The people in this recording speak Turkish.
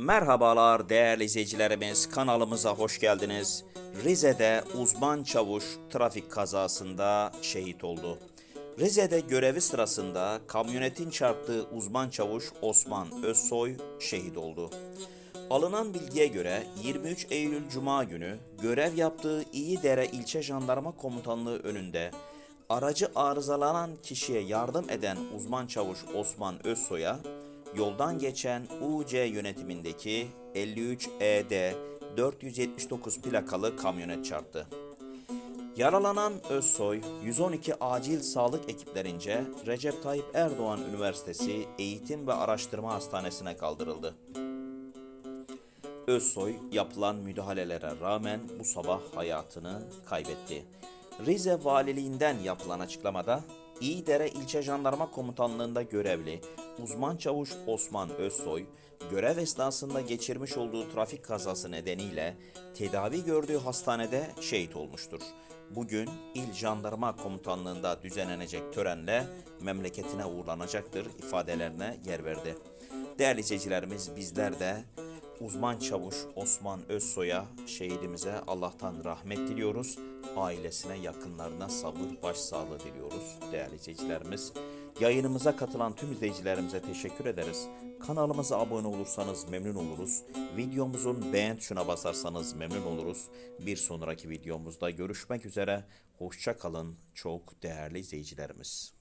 Merhabalar değerli izleyicilerimiz kanalımıza hoş geldiniz. Rize'de uzman çavuş trafik kazasında şehit oldu. Rize'de görevi sırasında kamyonetin çarptığı uzman çavuş Osman Özsoy şehit oldu. Alınan bilgiye göre 23 Eylül Cuma günü görev yaptığı İyidere İlçe Jandarma Komutanlığı önünde aracı arızalanan kişiye yardım eden uzman çavuş Osman Özsoy'a yoldan geçen UC yönetimindeki 53 ED 479 plakalı kamyonet çarptı. Yaralanan Özsoy, 112 acil sağlık ekiplerince Recep Tayyip Erdoğan Üniversitesi Eğitim ve Araştırma Hastanesi'ne kaldırıldı. Özsoy yapılan müdahalelere rağmen bu sabah hayatını kaybetti. Rize Valiliğinden yapılan açıklamada İyidere İlçe Jandarma Komutanlığı'nda görevli uzman çavuş Osman Özsoy, görev esnasında geçirmiş olduğu trafik kazası nedeniyle tedavi gördüğü hastanede şehit olmuştur. Bugün İl Jandarma Komutanlığı'nda düzenlenecek törenle memleketine uğurlanacaktır ifadelerine yer verdi. Değerli izleyicilerimiz bizler de uzman çavuş Osman Özsoy'a şehidimize Allah'tan rahmet diliyoruz. Ailesine, yakınlarına sabır, başsağlığı diliyoruz değerli izleyicilerimiz. Yayınımıza katılan tüm izleyicilerimize teşekkür ederiz. Kanalımıza abone olursanız memnun oluruz. Videomuzun beğen tuşuna basarsanız memnun oluruz. Bir sonraki videomuzda görüşmek üzere. Hoşça kalın çok değerli izleyicilerimiz.